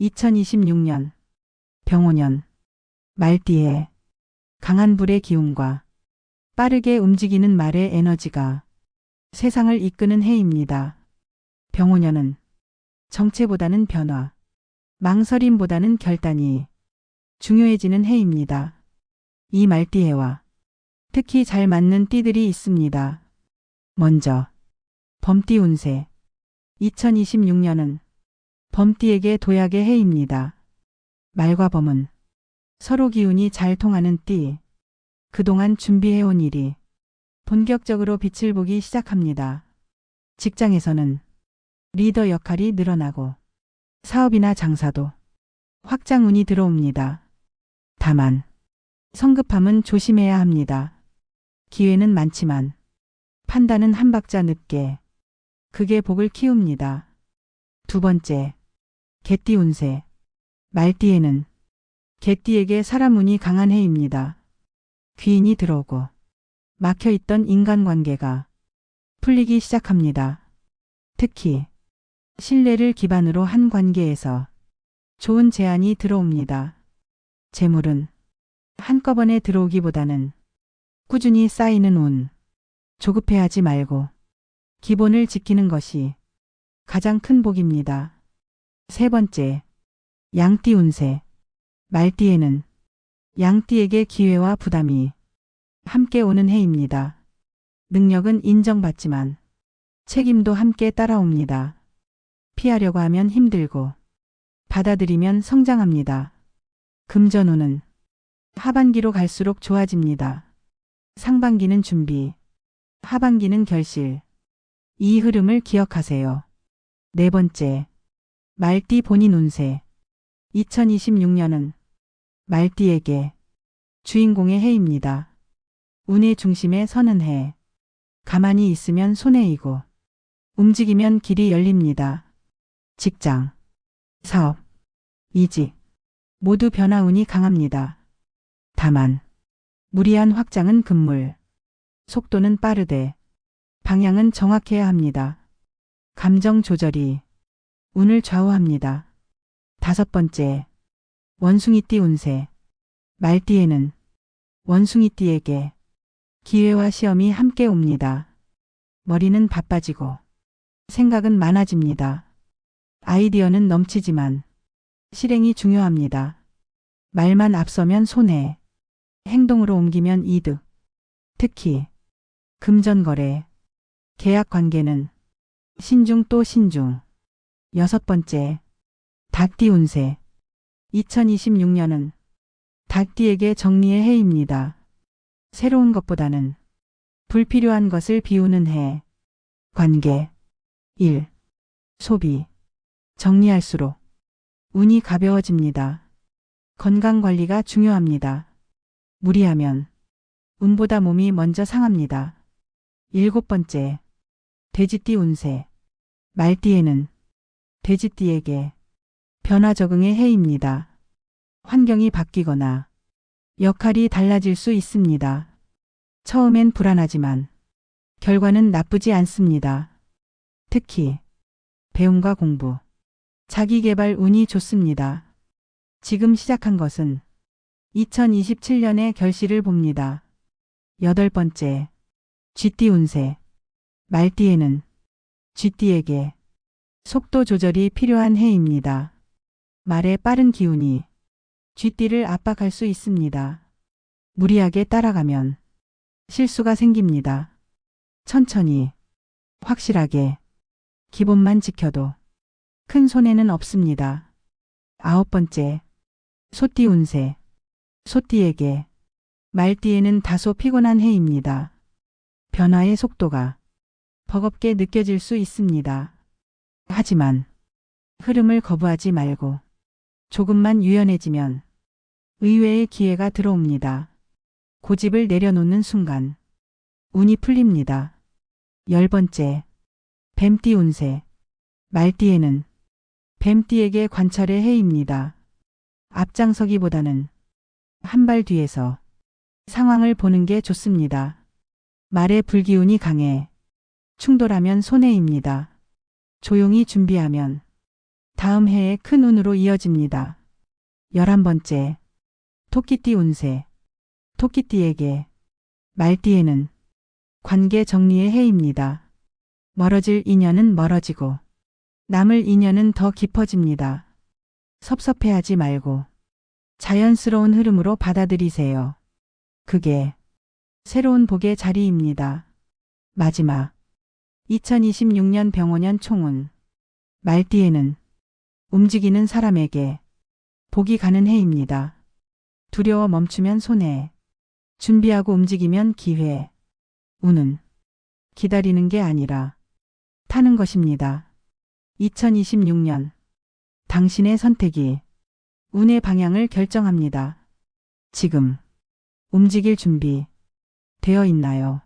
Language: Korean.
2026년 병오년 말띠에 강한 불의 기운과 빠르게 움직이는 말의 에너지가 세상을 이끄는 해입니다. 병오년은 정체보다는 변화, 망설임보다는 결단이 중요해지는 해입니다. 이 말띠해와 특히 잘 맞는 띠들이 있습니다. 먼저 범띠 운세 2026년은 범띠에게 도약의 해입니다. 말과 범은 서로 기운이 잘 통하는 띠. 그동안 준비해온 일이 본격적으로 빛을 보기 시작합니다. 직장에서는 리더 역할이 늘어나고 사업이나 장사도 확장운이 들어옵니다. 다만 성급함은 조심해야 합니다. 기회는 많지만 판단은 한 박자 늦게 그게 복을 키웁니다. 두 번째, 개띠 운세. 말띠에는 개띠에게 사람 운이 강한 해입니다. 귀인이 들어오고 막혀있던 인간관계가 풀리기 시작합니다. 특히 신뢰를 기반으로 한 관계에서 좋은 제안이 들어옵니다. 재물은 한꺼번에 들어오기보다는 꾸준히 쌓이는 운. 조급해하지 말고 기본을 지키는 것이 가장 큰 복입니다. 세 번째, 양띠 운세. 말띠에는 양띠에게 기회와 부담이 함께 오는 해입니다. 능력은 인정받지만 책임도 함께 따라옵니다. 피하려고 하면 힘들고 받아들이면 성장합니다. 금전운은 하반기로 갈수록 좋아집니다. 상반기는 준비, 하반기는 결실. 이 흐름을 기억하세요. 네 번째, 말띠 본인 운세. 2026년은 말띠에게 주인공의 해입니다. 운의 중심에 서는 해. 가만히 있으면 손해이고, 움직이면 길이 열립니다. 직장, 사업, 이직, 모두 변화운이 강합니다. 다만, 무리한 확장은 금물, 속도는 빠르되, 방향은 정확해야 합니다. 감정 조절이 운을 좌우합니다. 다섯 번째, 원숭이띠 운세. 말띠에는 원숭이띠에게 기회와 시험이 함께 옵니다. 머리는 바빠지고 생각은 많아집니다. 아이디어는 넘치지만 실행이 중요합니다. 말만 앞서면 손해, 행동으로 옮기면 이득. 특히 금전거래, 계약 관계는 신중 또 신중. 여섯 번째, 닭띠 운세. 2026년은 닭띠에게 정리의 해입니다. 새로운 것보다는 불필요한 것을 비우는 해. 관계, 일, 소비. 정리할수록 운이 가벼워집니다. 건강 관리가 중요합니다. 무리하면 운보다 몸이 먼저 상합니다. 일곱 번째, 돼지띠 운세. 말띠에는 돼지띠에게 변화 적응의 해입니다. 환경이 바뀌거나 역할이 달라질 수 있습니다. 처음엔 불안하지만 결과는 나쁘지 않습니다. 특히 배움과 공부, 자기 개발 운이 좋습니다. 지금 시작한 것은 2027년의 결실을 봅니다. 여덟 번째, 쥐띠 운세. 말띠에는 쥐띠에게 속도 조절이 필요한 해입니다. 말의 빠른 기운이 쥐띠를 압박할 수 있습니다. 무리하게 따라가면 실수가 생깁니다. 천천히, 확실하게, 기본만 지켜도 큰 손해는 없습니다. 아홉 번째, 소띠 운세. 소띠에게 말띠에는 다소 피곤한 해입니다. 변화의 속도가 버겁게 느껴질 수 있습니다. 하지만 흐름을 거부하지 말고 조금만 유연해지면 의외의 기회가 들어옵니다. 고집을 내려놓는 순간 운이 풀립니다. 열 번째, 뱀띠 운세. 말띠에는 뱀띠에게 관찰의 해입니다. 앞장서기보다는 한 발 뒤에서 상황을 보는 게 좋습니다. 말의 불기운이 강해 충돌하면 손해입니다. 조용히 준비하면 다음 해에 큰 운으로 이어집니다. 열한 번째. 토끼띠 운세. 토끼띠에게 말띠에는 관계 정리의 해입니다. 멀어질 인연은 멀어지고 남을 인연은 더 깊어집니다. 섭섭해하지 말고 자연스러운 흐름으로 받아들이세요. 그게 새로운 복의 자리입니다. 마지막 2026년 병원년 총운 말띠에는 움직이는 사람에게 복이 가는 해입니다. 두려워 멈추면 손해, 준비하고 움직이면 기회. 운은 기다리는 게 아니라 타는 것입니다. 2026년 당신의 선택이 운의 방향을 결정합니다. 지금 움직일 준비 되어 있나요?